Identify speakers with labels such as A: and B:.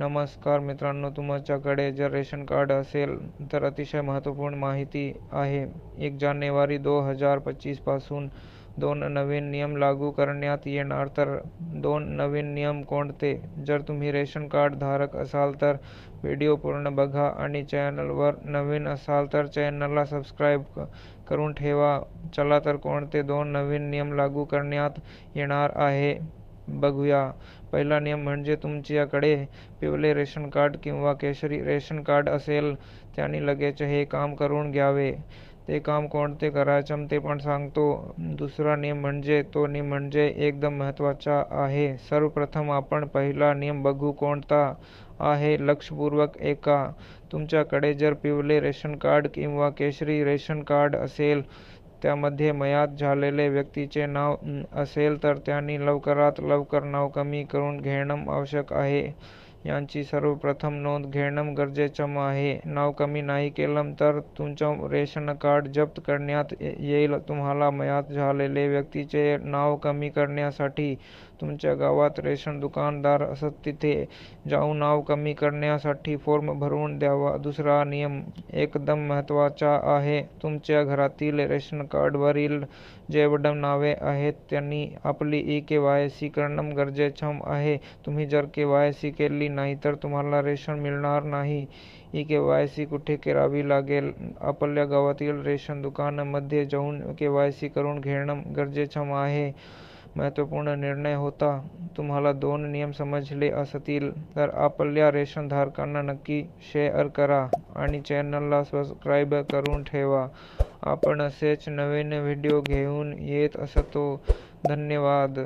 A: नमस्कार मित्रांनो तुमच्याकडे जर रेशन कार्ड असेल तर अतिशय महत्त्वपूर्ण माहिती आहे. एक जानेवारी दोन हजार पच्चीसपासून दोन नवीन नियम लागू करण्यात येणार. तर दोन नवीन नियम कोणते? जर तुम्ही रेशन कार्ड धारक असाल तर व्हिडिओ पूर्ण बघा आणि चॅनलवर नवीन असाल तर चॅनलला सबस्क्राईब करून ठेवा. चला तर कोणते दोन नवीन नियम लागू करण्यात येणार आहे? बघूया. पहिला नियम म्हणजे तुमच्याकडे पिवळे रेशन कार्ड किंवा केशरी रेशन कार्ड असेल त्यांनी लगेच हे काम करून घ्यावे. ते काम कोणते करायचं ते पण सांगतो. दुसरा नियम म्हणजे तो नियम म्हणजे एकदम महत्त्वाचा आहे. सर्वप्रथम आपण पहिला नियम बघू कोणता आहे. लक्षपूर्वक ऐका. तुमच्याकडे जर पिवळे रेशन कार्ड किंवा केशरी रेशन कार्ड असेल त्यामध्ये मयात झालेले व्यक्तीचे नाव असेल तर त्यांनी लवकरात लवकर नाव कमी करून घेणं आवश्यक आहे. यांची सर्वप्रथम नोंद घेणं गरजेचं आहे. नाव कमी नाही केलं तर तुमचं रेशन कार्ड जप्त करण्यात येईल. तुम्हाला मयात झालेले व्यक्तीचे नाव कमी करण्यासाठी तुमच्या गावात रेशन दुकानदार असत तिथे जाऊन नाव कमी करण्यासाठी फॉर्म भरून द्यावा. दुसरा नियम एकदम महत्त्वाचा आहे. तुमच्या घरातील रेशन कार्डवरील जेवढं नावे आहेत त्यांनी आपली ई के वाय सी करणं गरजेचं आहे. तुम्ही जर के वाय सी केली नाही तर तुम्हाला रेशन मिळणार नाही. ई के वाय सी कुठे करावी लागेल? आपल्या गावातील रेशन दुकानामध्ये जाऊन के वाय सी करून घेणं गरजेचं आहे. महत्त्वपूर्ण निर्णय होता. तुम्हाला दोन नियम समजले असतील तर आपल्या रेशन धारकांना नक्की शेअर करा आणि चॅनलला सबस्क्राईब करून ठेवा. आपण असेच नवीन व्हिडिओ घेऊन येत असतो. धन्यवाद.